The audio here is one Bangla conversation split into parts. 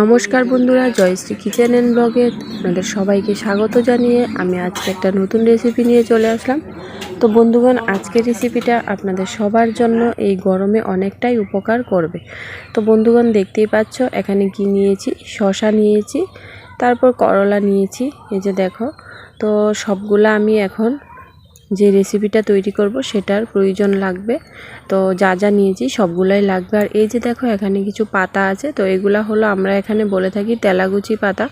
নমস্কার বন্ধুরা জয়শ্রী কিচেন অ্যান্ড ব্লগে আপনাদের সবাইকে স্বাগত জানিয়ে আমি আজকে একটা নতুন রেসিপি নিয়ে চলে আসলাম। তো বন্ধুগণ, আজকের রেসিপিটা আপনাদের সবার জন্য এই গরমে অনেকটাই উপকার করবে। তো বন্ধুগণ, দেখতেই পাচ্ছ, এখানে কি নিয়েছি? শশা নিয়েছি, তারপর করলা নিয়েছি, এই যে দেখো। তো সবগুলো আমি এখন যে রেসিপিটা তৈরি করব সেটার প্রয়োজন লাগবে। তো যা যা নিয়েছি সবগুলাই লাগবে। আর এই যে দেখো এখানে কিছু পাতা আছে, তো এগুলা হলো আমরা এখানে বলে থাকি তেলাগুচি পাতা।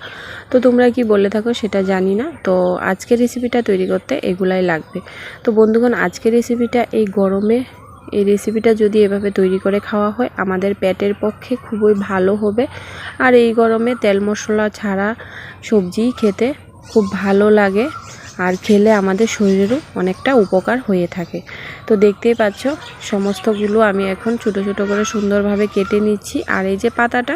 তো তোমরা কি বলে থাকো সেটা জানি না। তো আজকের রেসিপিটা তৈরি করতে এগুলাই লাগবে। তো বন্ধুগণ আজকের রেসিপিটা এই গরমে, এই রেসিপিটা যদি এভাবে তৈরি করে খাওয়া হয়, আমাদের পেটের পক্ষে খুবই ভালো হবে। আর এই গরমে তেল মশলা ছাড়া সবজি খেতে খুব ভালো লাগে। আর খেলে আমাদের শরীরেরও অনেকটা উপকার হয়ে থাকে। তো দেখতেই পাচ্ছ, সমস্তগুলো আমি এখন ছোটো ছোটো করে সুন্দরভাবে কেটে নিচ্ছি। আর এই যে পাতাটা,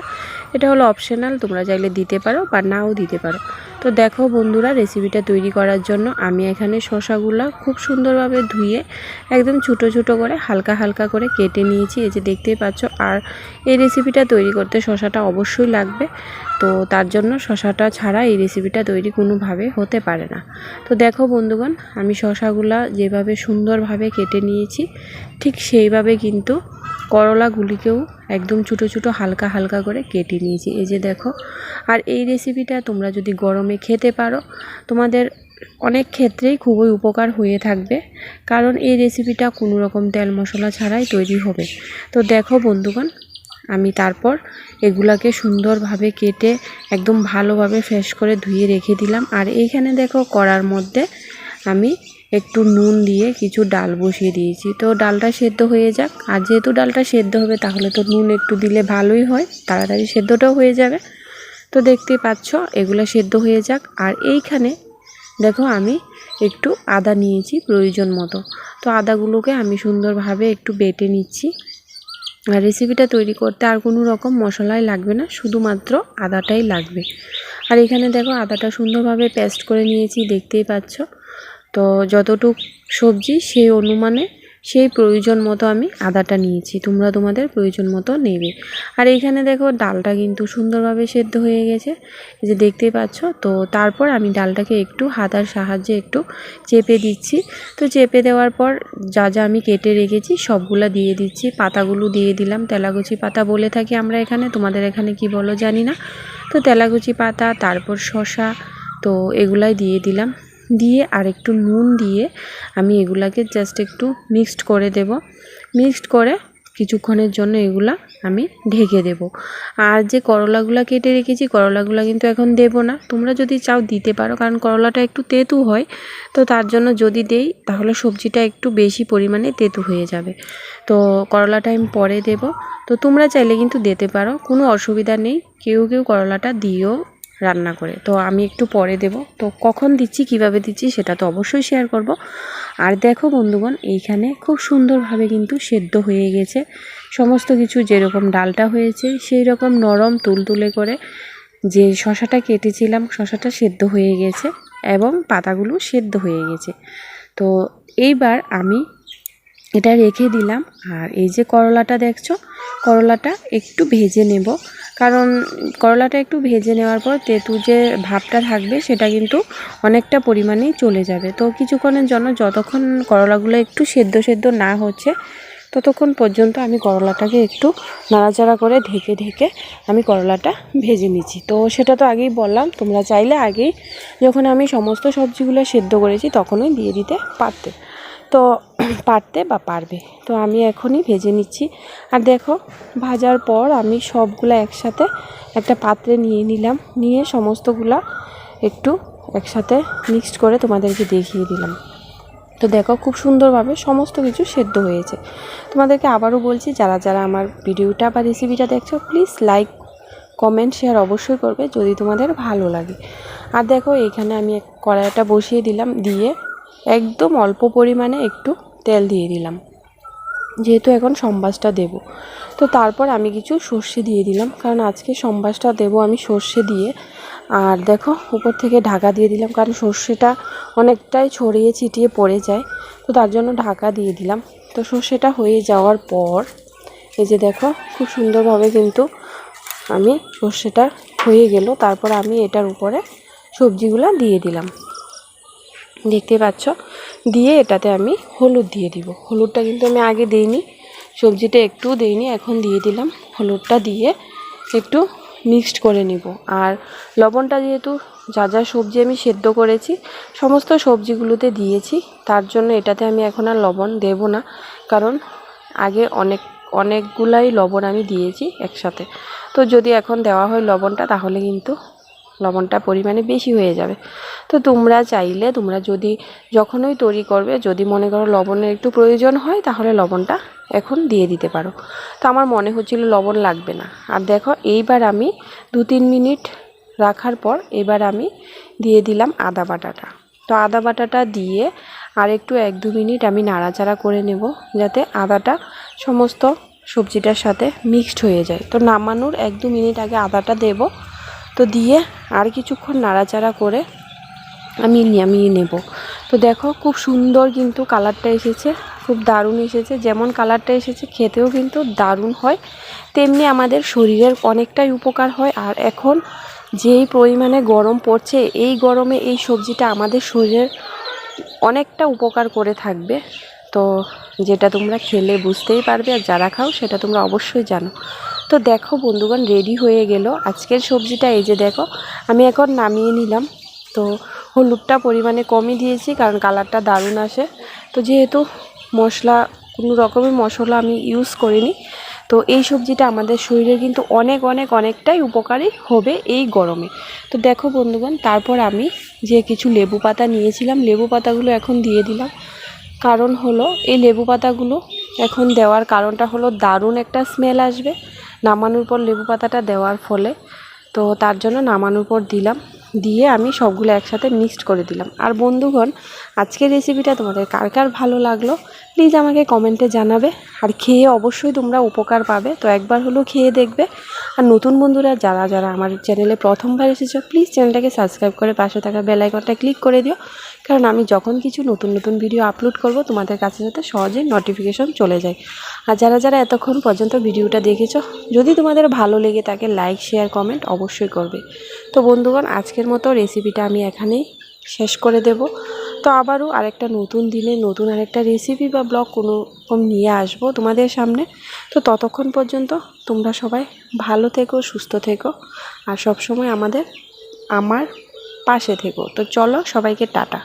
এটা হলো অপশনাল তোমরা চাইলে দিতে পারো বা নাও দিতে পারো। তো দেখো বন্ধুরা রেসিপিটা তৈরি করার জন্য আমি এখানে শশাগুলো খুব সুন্দরভাবে ধুয়ে একদম ছোটো ছোটো করে হালকা হালকা করে কেটে নিয়েছি। এই যে দেখতেই পাচ্ছ, আর এই রেসিপিটা তৈরি করতে শশাটা অবশ্যই লাগবে। তো তার জন্য শশাটা ছাড়া এই রেসিপিটা তৈরি কোনোভাবে হতে পারে না। তো দেখো বন্ধুগণ, আমি শশাগুলা যেভাবে সুন্দরভাবে কেটে নিয়েছি, ঠিক সেইভাবে কিন্তু করলাগুলিকেও একদম ছোটো ছোটো হালকা হালকা করে কেটে নিয়েছি। এই যে দেখো, আর এই রেসিপিটা তোমরা যদি গরমে খেতে পারো, তোমাদের অনেক ক্ষেত্রেই খুবই উপকার হয়ে থাকবে, কারণ এই রেসিপিটা কোনো রকম তেল মশলা ছাড়াই তৈরি হবে। তো দেখো বন্ধুগণ, আমি তারপর এগুলাকে সুন্দরভাবে কেটে একদম ভালোভাবে ফ্রেশ করে ধুয়ে রেখে দিলাম। আর এইখানে দেখো কড়ার মধ্যে আমি একটু নুন দিয়ে কিছু ডাল বসিয়ে দিয়েছি। তো ডালটা সেদ্ধ হয়ে যাক। আর যেহেতু ডালটা সেদ্ধ হবে, তাহলে তো নুন একটু দিলে ভালোই হয়। তাড়াতাড়ি সেদ্ধটাও হয়ে যাবে। তো দেখতেই পাচ্ছ, এগুলো সেদ্ধ হয়ে যাক। আর এইখানে দেখো আমি একটু আদা নিয়েছি প্রয়োজন মতো। তো আদাগুলোকে আমি সুন্দরভাবে একটু বেটে নিচ্ছি। আর রেসিপিটা তৈরি করতে আর কোনো রকম মশলাই লাগবে না, শুধুমাত্র আদাটাই লাগবে। আর এখানে দেখো আদাটা সুন্দরভাবে পেস্ট করে নিয়েছি, দেখতেই পাচ্ছ। তো যতটুক সবজি সেই অনুমানে সেই প্রয়োজন মতো আমি আদাটা নিয়েছি। তোমরা তোমাদের প্রয়োজন মতো নেবে। আর এইখানে দেখো ডালটা কিন্তু সুন্দরভাবে সেদ্ধ হয়ে গেছে। এই যে দেখতেই পাচ্ছ? তো তারপর আমি ডালটাকে একটু হাতার সাহায্যে একটু চেপে দিচ্ছি। তো চেপে দেওয়ার পর যা যা আমি কেটে রেখেছি সবগুলা দিয়ে দিচ্ছি। পাতাগুলো দিয়ে দিলাম। তেলাগুচি পাতা বলে থাকি আমরা এখানে। তোমাদের এখানে কি বলো জানি না। তো তেলাগুচি পাতা, তারপর শশা তো এগুলাই দিয়ে দিলাম। দিয়ে আর একটু নুন দিয়ে আমি এগুলাকে জাস্ট একটু মিক্সড করে দেব। মিক্সড করে কিছুক্ষণের জন্য এগুলা আমি ঢেকে দেব। আর যে করলাগুলা কেটে রেখেছি, করলাগুলা কিন্তু এখন দেব না। তোমরা যদি চাও দিতে পারো, কারণ করলাটা একটু তেঁতু হয়, তো তার জন্য যদি দেই, তাহলে সবজিটা একটু বেশি পরিমাণে তেঁতু হয়ে যাবে। তো করলাটা আমি পরে দেব। তো তোমরা চাইলে কিন্তু দিতে পারো, কোনো অসুবিধা নেই। কেউ কেউ করলাটা দিয়েও রান্না করে। তো আমি একটু পরে দেব। তো কখন দিচ্ছি, কীভাবে দিচ্ছি সেটা তো অবশ্যই শেয়ার করব। আর দেখো বন্ধুগণ, এইখানে খুব সুন্দরভাবে কিন্তু সেদ্ধ হয়ে গেছে। সমস্ত কিছু যেরকম ডালটা হয়েছে সেই রকম নরম তুলতুলে করে যে শশাটা কেটেছিলাম, শশাটা সেদ্ধ হয়ে গেছে এবং পাতাগুলো সেদ্ধ হয়ে গেছে। তো এইবার আমি এটা রেখে দিলাম। আর এই যে করলাটা দেখছ, করলাটা একটু ভেজে নেব। কারণ করলাটা একটু ভেজে নেওয়ার পর তেঁতু যে ভাবটা থাকবে, সেটা কিন্তু অনেকটা পরিমাণেই চলে যাবে। তো কিছুক্ষণের জন্য যতক্ষণ করলাগুলো একটু সেদ্ধ সেদ্ধ না হচ্ছে, ততক্ষণ পর্যন্ত আমি করলাটাকে একটু নাড়াচাড়া করে ঢেকে ঢেকে আমি করলাটা ভেজে নিচ্ছি। তো সেটা তো আগেই বললাম, তোমরা চাইলে আগেই যখন আমি সমস্ত সবজিগুলো সেদ্ধ করেছি, তখনই দিয়ে দিতে পারতে। তো পারতে বা পারবে। তো আমি এখনই ভেজে নিচ্ছি। আর দেখো, ভাজার পর আমি সবগুলো একসাথে একটা পাত্রে নিয়ে নিলাম। নিয়ে সমস্তগুলা একটু একসাথে মিক্সড করে তোমাদেরকে দেখিয়ে দিলাম। তো দেখো, খুব সুন্দরভাবে সমস্ত কিছু সেদ্ধ হয়েছে। তোমাদেরকে আবারও বলছি, যারা যারা আমার ভিডিওটা বা রেসিপিটা দেখছ প্লিজ লাইক কমেন্ট শেয়ার অবশ্যই করবে যদি তোমাদের ভালো লাগে। আর দেখো, এখানে আমি কড়াইটা বসিয়ে দিলাম। দিয়ে একদম অল্প পরিমাণে একটু তেল দিয়ে দিলাম। যেহেতু এখন সম্বাসটা দেব। তো তারপর আমি কিছু সর্ষে দিয়ে দিলাম, কারণ আজকে সম্বাসটা দেব আমি সর্ষে দিয়ে। আর দেখো, উপর থেকে ঢাকা দিয়ে দিলাম, কারণ সর্ষেটা অনেকটাই ছড়িয়ে ছিটিয়ে পড়ে যায়। তো তার জন্য ঢাকা দিয়ে দিলাম। তো সর্ষেটা হয়ে যাওয়ার পর, এই যে দেখো, খুব সুন্দরভাবে কিন্তু আমি সর্ষেটা হয়ে গেল। তারপর আমি এটার উপরে সবজিগুলো দিয়ে দিলাম। দেখতে পাচ্ছ? দিয়ে এটাতে আমি হলুদ দিয়ে দিব। হলুদটা কিন্তু আমি আগে দিইনি। সবজিটা একটু দিইনি, এখন দিয়ে দিলাম। হলুদটা দিয়ে একটু মিক্সড করে নিব। আর লবণটা যেহেতু যা যা সবজি আমি সেদ্ধ করেছি, সমস্ত সবজিগুলোতে দিয়েছি, তার জন্য এটাতে আমি এখন আর লবণ দেব না। কারণ আগে অনেক, অনেকগুলাই লবণ আমি দিয়েছি একসাথে। তো যদি এখন দেওয়া হয় লবণটা, তাহলে কিন্তু লবণটা পরিমাণে বেশি হয়ে যাবে। তো তোমরা চাইলে, তোমরা যদি যখনই তৈরি করবে, যদি মনে করো লবণের একটু প্রয়োজন হয়, তাহলে লবণটা এখন দিয়ে দিতে পারো। তো আমার মনে হচ্ছিল লবণ লাগবে না। আর দেখো, এইবার আমি দু তিন মিনিট রাখার পর এবার আমি দিয়ে দিলাম আদা বাটাটা। তো আদা বাটাটা দিয়ে আর একটু এক দু মিনিট আমি নাড়াচাড়া করে নেব, যাতে আদাটা সমস্ত সবজিটার সাথে মিক্সড হয়ে যায়। তো নামানোর এক দু মিনিট আগে আদাটা দেব। তো দিয়ে আর কিছুক্ষণ নাড়াচাড়া করে আমি নামিয়ে নেব। তো দেখো খুব সুন্দর কিন্তু কালারটা এসেছে, খুব দারুণ এসেছে। যেমন কালারটা এসেছে, খেতেও কিন্তু দারুণ হয়। তেমনি আমাদের শরীরের অনেকটাই উপকার হয়। আর এখন যেই পরিমাণে গরম পড়ছে, এই গরমে এই সবজিটা আমাদের শরীরের অনেকটা উপকার করে থাকবে। তো যেটা তোমরা খেলে বুঝতেই পারবে, আর যারা খাও সেটা তোমরা অবশ্যই জানো। তো দেখো বন্ধুগণ রেডি হয়ে গেল। আজকের সবজিটা এই যে দেখো, আমি এখন নামিয়ে নিলাম। তো হলুদটা পরিমাণে কমই দিয়েছি, কারণ কালারটা দারুণ আসে। তো যেহেতু মশলা, কোনো রকমের মশলা আমি ইউজ করিনি, তো এই সবজিটা আমাদের শরীরে কিন্তু অনেক অনেক, অনেকটাই উপকারী হবে এই গরমে। তো দেখো বন্ধুগণ, তারপর আমি যে কিছু লেবু পাতা নিয়েছিলাম, লেবু পাতাগুলো এখন দিয়ে দিলাম। কারণ হলো, এই লেবু পাতাগুলো এখন দেওয়ার কারণটা হলো দারুণ একটা স্মেল আসবে। নামানোর পর লেবু পাতাটা দেওয়ার ফলে, তো তার জন্য নামানোর পর দিলাম। দিয়ে আমি সবগুলো একসাথে মিক্সড করে দিলাম। আর বন্ধুগণ, আজকের রেসিপিটা তোমাদের কার কার ভালো লাগল? প্লিজ আমাকে কমেন্টে জানাবে। আর খেয়ে অবশ্যই তোমরা উপকার পাবে। তো একবার হলেও খেয়ে দেখবে। আর নতুন বন্ধুরা, যারা যারা আমার চ্যানেলে প্রথমবার এসেছ প্লিজ চ্যানেলটাকে সাবস্ক্রাইব করে পাশে থাকা বেল আইকনটা ক্লিক করে দিও। কারণ আমি যখন কিছু নতুন নতুন ভিডিও আপলোড করব, তোমাদের কাছে যাতে সহজেই নোটিফিকেশন চলে যায়। আর যারা যারা এতক্ষণ পর্যন্ত ভিডিওটা দেখেছ, যদি তোমাদের ভালো লেগে থাকে লাইক শেয়ার কমেন্ট অবশ্যই করবে। তো বন্ধুগণ, আজকের মতো রেসিপিটা আমি এখানেই শেষ করে দেব। তো আবারও আরেকটা নতুন দিনে নতুন আরেকটা রেসিপি বা ব্লগ কোনো রকম নিয়ে আসব তোমাদের সামনে। তো ততক্ষণ পর্যন্ত তোমরা সবাই ভালো থেকো, সুস্থ থেকো আর সবসময় আমাদের, আমার পাশে থেকো। তো চলো সবাইকে টাটা।